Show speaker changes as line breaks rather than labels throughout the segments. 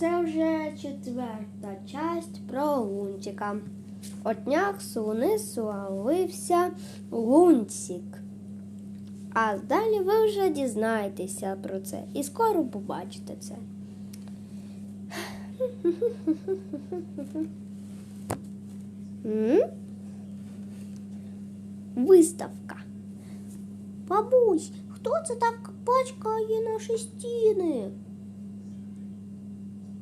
Це вже четверта часть про Лунтика. О днях суни славився Лунтик. А далі ви вже дізнаєтеся про це і скоро побачите це. Виставка. Бабусь, хто це так пачкає наші стіни?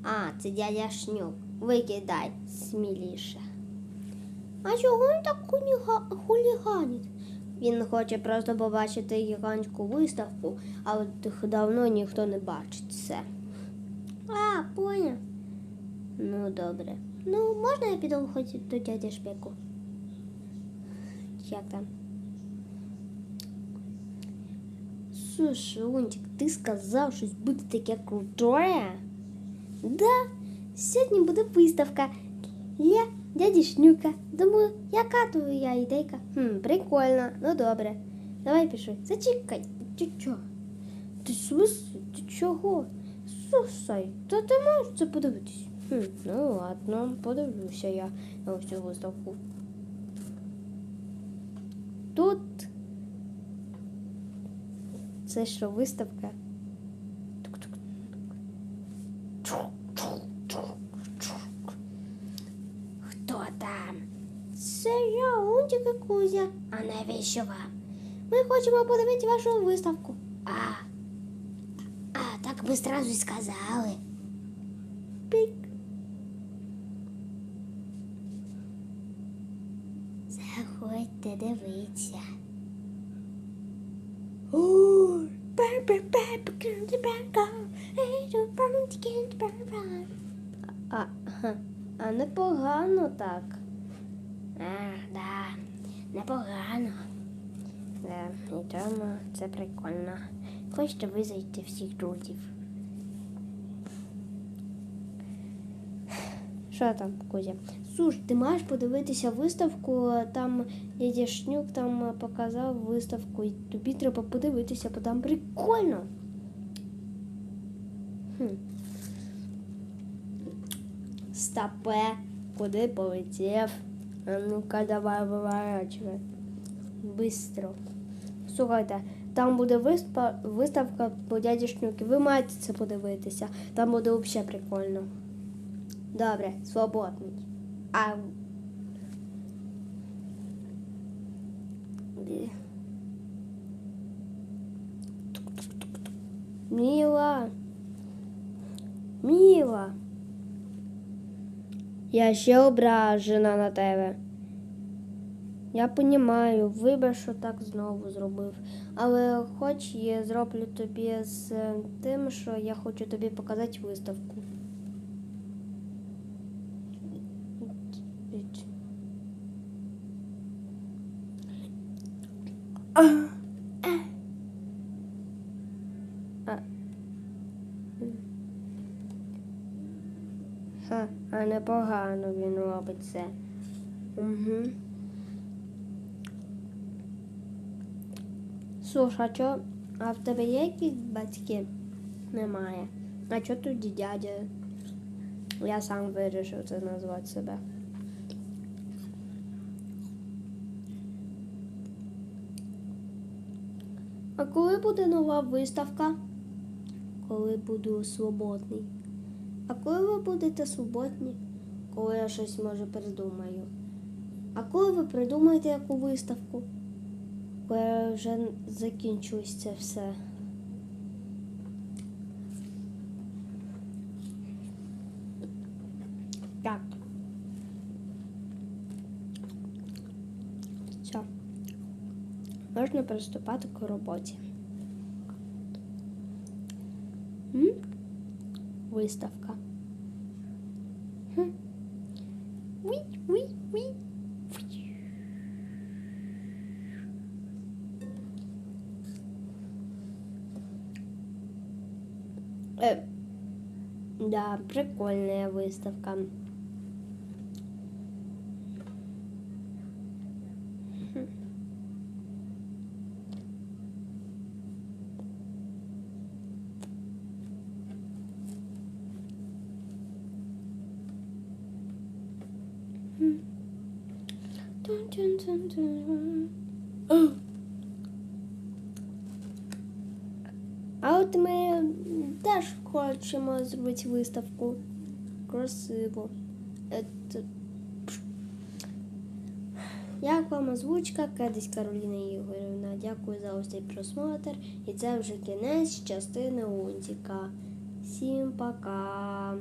А, це дядя Шнюк. Викидай сміліше. А чого він так хуніга- хуліганить? Він хоче просто побачити гігантську виставку, а от давно ніхто не бачить це. А, поняв. Ну, добре. Ну, можна я піду хоч до дяді Шпеку? Як там? Слушай, Лунтик, ти сказав щось буде таке крутое? Да, сьогодні буде виставка для дяді Шнюка. Думаю, яка твоя ідейка? Хм, прикольно, ну добре. Давай пішли. Зачекай, ти чого? Ти смислі? Ти чого? Слухай, та ти можеш це подивитись? Хм, ну ладно, подивлюся я на ось цю виставку. Тут це що виставка? Хто там? Це я, Лунтик і Кузя. А навіщо вам? Ми хочемо подивити вашу виставку. А, а так ви зразу й сказали. Пік. Заходьте, дивіться. А, а непогано так. А, да, непогано. Да, і тому це прикольно. Хочете визайти всіх друзів. Що там, Кузя? Суш, ти маєш подивитися виставку, там дядя Шнюк там показав виставку, і тобі треба подивитися, бо там прикольно. Хм. Стопе, куди полетів? А ну-ка, давай виворачивай. Бистро. Слухайте, там буде виставка, виставка по дяді Шнюки. Ви маєте це подивитися. Там буде взагалі прикольно. Добре, свободний. А... Де? Міла. Я ще ображена на тебе. Я понімаю, вибач, що так знову зробив. Але хоч я зроблю тобі з тим, що я хочу тобі показати виставку. А. Ха, а непогано він робить це. Угу. Слушай, а чо, а в тебе є якісь батьки? Немає. А чо тоді дядя? Я сам вирішив це назвати себе. А коли буде нова виставка? Коли буду свободний. А коли ви будете свободні? Коли я щось може придумаю. А коли ви придумаєте яку виставку? Коли я вже закінчусь це все. Так. Все. Можна приступати к роботі. выставка. Хм. Э, да, прикольная выставка. А от ми теж хочемо зробити виставку. Красиво. Як вам озвучка? Кадись Кароліна Ігорівна. Дякую за ось цей просмотр. І це вже кінець частини Лунтика. Всім пока.